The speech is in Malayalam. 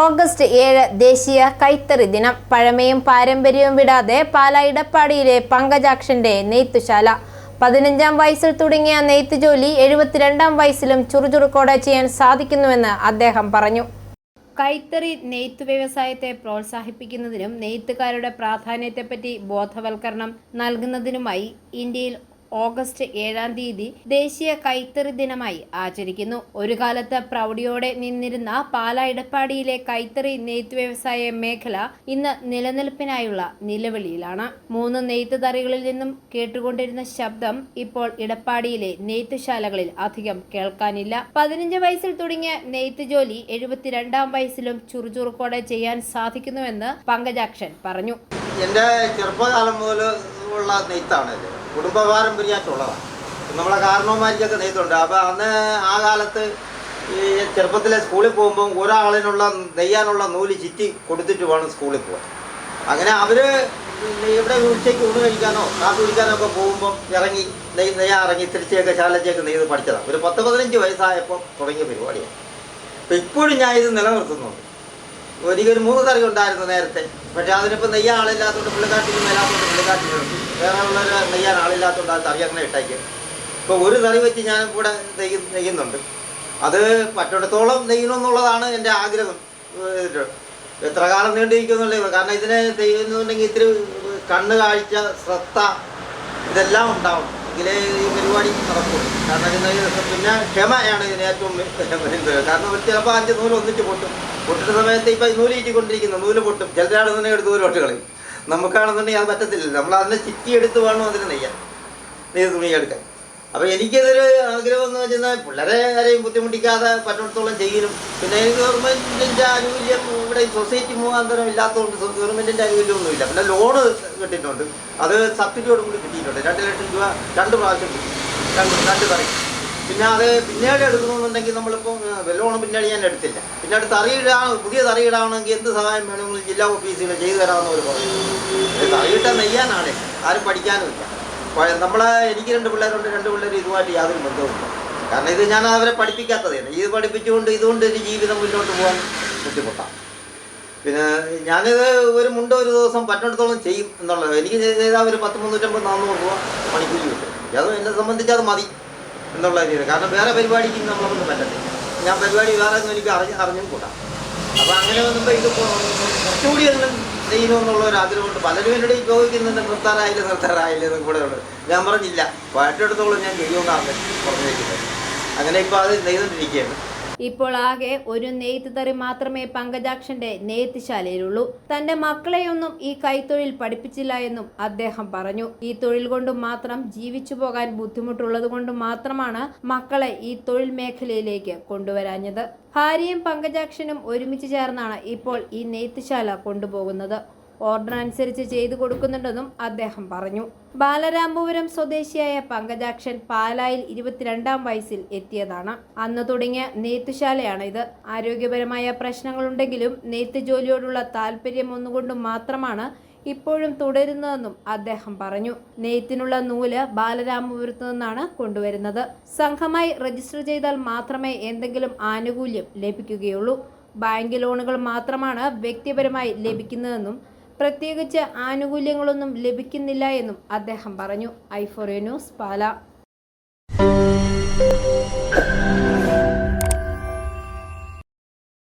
ഓഗസ്റ്റ് ഏഴ് ദേശീയ കൈത്തറി ദിനം. പഴമയും പാരമ്പര്യവും വിടാതെ പാല ഇടപ്പാടിയിലെ പങ്കജാക്ഷന്റെ നെയ്ത്തുശാല. പതിനഞ്ചാം വയസ്സിൽ തുടങ്ങിയ നെയ്ത്ത് ജോലി എഴുപത്തിരണ്ടാം വയസ്സിലും ചുറുചുറുക്കോടെ ചെയ്യാൻ സാധിക്കുന്നുവെന്ന് അദ്ദേഹം പറഞ്ഞു. കൈത്തറി നെയ്ത്ത് വ്യവസായത്തെ പ്രോത്സാഹിപ്പിക്കുന്നതിനും നെയ്ത്തുകാരുടെ പ്രാധാന്യത്തെപ്പറ്റി ബോധവൽക്കരണം നൽകുന്നതിനുമായി ഇന്ത്യയിൽ ഓഗസ്റ്റ് ഏഴാം തീയതി ദേശീയ കൈത്തറി ദിനമായി ആചരിക്കുന്നു. ഒരു കാലത്ത് പ്രൗഢിയോടെ നിന്നിരുന്ന പാലാ ഇടപ്പാടിയിലെ കൈത്തറി നെയ്ത്ത് വ്യവസായ മേഖല ഇന്ന് നിലനിൽപ്പിനായുള്ള നിലവിളിയിലാണ്. മൂന്ന് നെയ്ത്ത് തറികളിൽ നിന്നും കേട്ടുകൊണ്ടിരുന്ന ശബ്ദം ഇപ്പോൾ ഇടപ്പാടിയിലെ നെയ്ത്തുശാലകളിൽ അധികം കേൾക്കാനില്ല. പതിനഞ്ച് വയസ്സിൽ തുടങ്ങിയ നെയ്ത്ത് ജോലി എഴുപത്തിരണ്ടാം വയസ്സിലും ചുറുചുറുക്കോടെ ചെയ്യാൻ സാധിക്കുന്നുവെന്ന് പങ്കജാക്ഷൻ പറഞ്ഞു. എന്റെ ചെറുപ്പകാലം മുതൽ ഉള്ള നെയ്ത്താണ് കുടുംബ പാരമ്പര്യമായിട്ടുള്ളതാണ് നമ്മളെ കാരണവന്മാർക്കൊക്കെ നെയ്ത്തുണ്ട്. അപ്പോൾ അന്ന് ആ കാലത്ത് ഈ ചെറുപ്പത്തിലെ സ്കൂളിൽ പോകുമ്പം ഒരാളിനുള്ള നെയ്യാനുള്ള നൂൽ ചിറ്റി കൊടുത്തിട്ട് വേണം സ്കൂളിൽ പോകാൻ അങ്ങനെ അവർ ഇവിടെ ഉച്ചയ്ക്ക് ഊണ് കഴിക്കാനോ കാപ്പി കുടിക്കാനോ ഒക്കെ പോകുമ്പം ഇറങ്ങി നെയ് നെയ്യാ ഇറങ്ങി തിരിച്ചൊക്കെ ശാലച്ചയൊക്കെ നെയ്ത് പഠിച്ചതാണ് ഒരു പത്ത് പതിനഞ്ച് വയസ്സായപ്പോൾ തുടങ്ങിയ പരിപാടിയാണ് അപ്പോൾ ഇപ്പോഴും ഞാൻ ഇത് നിലനിർത്തുന്നുണ്ട്. ഒരിക്കൽ മൂന്ന് തറി ഉണ്ടായിരുന്നു നേരത്തെ. പക്ഷെ അതിനിപ്പോൾ നെയ്യാൻ ആളില്ലാത്തതുകൊണ്ട് പുള്ളിക്കാട്ടിന് മേലാത്തതുകൊണ്ട് പുള്ളിക്കാട്ടിനുണ്ട് വേറെ ഉള്ളവർ നെയ്യാൻ ആളില്ലാത്തതുകൊണ്ട് അത് തറി അങ്ങനെ ഇട്ടേക്ക്. ഇപ്പോൾ ഒരു തറി വെച്ച് ഞാൻ കൂടെ നെയ്യ് നെയ്യുന്നുണ്ട്. അത് പറ്റിടത്തോളം നെയ്യണമെന്നുള്ളതാണ് എന്റെ ആഗ്രഹം. എത്ര കാലം നീണ്ടിരിക്കുന്നുള്ളത് കാരണം ഇതിനെ ചെയ്യുന്നുണ്ടെങ്കിൽ ഇത്തിരി കണ്ണ് കാഴ്ച ശ്രദ്ധ ഇതെല്ലാം ഉണ്ടാവും എങ്കിലേ ഈ പരിപാടി നടക്കും. കാരണം ഇതിന് പിന്നെ ക്ഷമയാണ് ഇതിന് ഏറ്റവും കാരണം ഒരു ചിലപ്പോൾ അഞ്ച് നൂൽ ഒന്നിച്ച് പൊട്ടും. പൊട്ടുന്ന സമയത്ത് ഇപ്പം നൂൽ ചീറ്റിക്കൊണ്ടിരിക്കുന്നു. നൂൽ പൊട്ടും. ചിലരാണെന്നുണ്ടെങ്കിൽ എടുത്ത് നൂൽ പൊട്ട് കളയും നമുക്കാണെന്നുണ്ടെങ്കിൽ അത് പറ്റത്തില്ല നമ്മൾ അതിനെ ചിറ്റി എടുത്ത് വേണം അതിന് നെയ്യാൻ. നെയ്ത് തുണി എടുക്കാൻ. അപ്പോൾ എനിക്കതൊരു ആഗ്രഹം എന്ന് വെച്ചാൽ പിള്ളേരെ ആരെയും ബുദ്ധിമുട്ടിക്കാതെ പറ്റിടത്തോളം ചെയ്യലും പിന്നെ ഗവൺമെന്റിന്റെ ആനുകൂല്യം ഇവിടെ സൊസൈറ്റി മുഖാന്തരം ഇല്ലാത്തതുകൊണ്ട് ഗവൺമെന്റിന്റെ ആനുകൂല്യമൊന്നുമില്ല പിന്നെ ലോണ് കിട്ടിയിട്ടുണ്ട്. അത് സബ്സിഡിയോട് കൂടി കിട്ടിയിട്ടുണ്ട്. രണ്ട് ലക്ഷം രൂപ രണ്ട് പ്രാവശ്യം കിട്ടി. രണ്ട് രണ്ട് തറി. പിന്നെ അത് പിന്നീട് എടുക്കണമെന്നുണ്ടെങ്കിൽ നമ്മളിപ്പോൾ വെല്ലോണം പിന്നീട് ഞാൻ എടുത്തില്ല. പിന്നെ അടുത്ത് തറിയിടാ പുതിയ തറിയിടാണെങ്കിൽ എന്ത് സഹായം വേണമെങ്കിലും ജില്ലാ ഓഫീസിൽ ചെയ്തു തരാമെന്ന് അവർ പറഞ്ഞു തറിയിട്ട നെയ്യാനാണ് ആരും പഠിക്കാനുമില്ല പഴ- നമ്മളെ എനിക്ക് രണ്ട് പിള്ളേരുണ്ട് രണ്ട് പിള്ളേർ ഇതുമായിട്ട് യാതൊരു ബന്ധവുമില്ല. കാരണം ഇത് ഞാൻ അവരെ പഠിപ്പിക്കാത്തതാണ് ഇത് പഠിപ്പിച്ചുകൊണ്ട് ഇതുകൊണ്ട് ഒരു ജീവിതം മുന്നോട്ട് പോകാൻ ബുദ്ധിമുട്ടാണ് പിന്നെ ഞാനിത് ഒരു മുണ്ട ഒരു ദിവസം പറ്റിടത്തോളം ചെയ്യും എന്നുള്ളത്. എനിക്ക് ചെയ്താൽ ഒരു പത്ത് മുന്നൂറ്റമ്പത് നാന്നൂറ് രൂപ മണിക്കൂലി കിട്ടും. അത് എന്നെ സംബന്ധിച്ച് അത് മതി എന്നുള്ള രീതി കാരണം വേറെ പരിപാടിക്ക് നമ്മളൊന്നും പറ്റത്തില്ല. ഞാൻ പരിപാടി വേറെ ഒന്നും എനിക്ക് അറിഞ്ഞ് അറിഞ്ഞും കൂട്ടാം അപ്പോൾ അങ്ങനെ വന്നപ്പോൾ ഇത് കുറച്ചുകൂടി ഒന്നും ചെയ്യണമെന്നുള്ള ഒരു ആഗ്രഹമുണ്ട്. പലരും എന്നോട് ചോദിക്കുന്നുണ്ട് നിർത്താറായില്ല നിർത്താറായില്ല എന്നൊക്കെ കൂടെ ഉള്ളത് ഞാൻ പറഞ്ഞില്ല. പാട്ടെടുത്തോളം ഞാൻ ചെയ്യുമെന്നാണ് പറഞ്ഞിരിക്കുന്നത് അങ്ങനെ ഇപ്പോൾ അത് നെയ്തുകൊണ്ടിരിക്കുകയാണ് ഇപ്പോൾ ആകെ ഒരു നെയ്ത്ത് തറി മാത്രമേ പങ്കജാക്ഷന്റെ നെയ്ത്ത് ശാലയിലുള്ളൂ തന്റെ മക്കളെയൊന്നും ഈ കൈത്തൊഴിൽ പഠിപ്പിച്ചില്ല എന്നും അദ്ദേഹം പറഞ്ഞു. ഈ തൊഴിൽ കൊണ്ട് മാത്രം ജീവിച്ചു പോകാൻ ബുദ്ധിമുട്ടുള്ളത് കൊണ്ട് മാത്രമാണ് മക്കളെ ഈ തൊഴിൽ മേഖലയിലേക്ക് കൊണ്ടുവരാഞ്ഞത്. ഭാര്യയും പങ്കജാക്ഷനും ഒരുമിച്ച് ചേർന്നാണ് ഇപ്പോൾ ഈ നെയ്ത്തുശാല കൊണ്ടുപോകുന്നത്. ഓർഡർ അനുസരിച്ച് ചെയ്തു കൊടുക്കുന്നുണ്ടെന്നും അദ്ദേഹം പറഞ്ഞു. ബാലരാമപുരം സ്വദേശിയായ പങ്കജാക്ഷൻ പാലായിൽ ഇരുപത്തിരണ്ടാം വയസ്സിൽ എത്തിയതാണ്. അന്ന് തുടങ്ങിയ നെയ്ത്തുശാലയാണ് ഇത് ആരോഗ്യപരമായ പ്രശ്നങ്ങളുണ്ടെങ്കിലും നെയ്ത്ത് ജോലിയോടുള്ള താല്പര്യം ഒന്നുകൊണ്ട് മാത്രമാണ് ഇപ്പോഴും തുടരുന്നതെന്നും അദ്ദേഹം പറഞ്ഞു. നെയ്ത്തിനുള്ള നൂൽ ബാലരാമപുരത്തു നിന്നാണ് കൊണ്ടുവരുന്നത്. സംഘമായി രജിസ്റ്റർ ചെയ്താൽ മാത്രമേ എന്തെങ്കിലും ആനുകൂല്യം ലഭിക്കുകയുള്ളൂ. ബാങ്ക് ലോണുകൾ മാത്രമാണ് വ്യക്തിപരമായി ലഭിക്കുന്നതെന്നും പ്രത്യേകിച്ച് ആനുകൂല്യങ്ങളൊന്നും ലഭിക്കുന്നില്ല എന്നും അദ്ദേഹം പറഞ്ഞു. ഐഫോറിയ ന്യൂസ് പാല.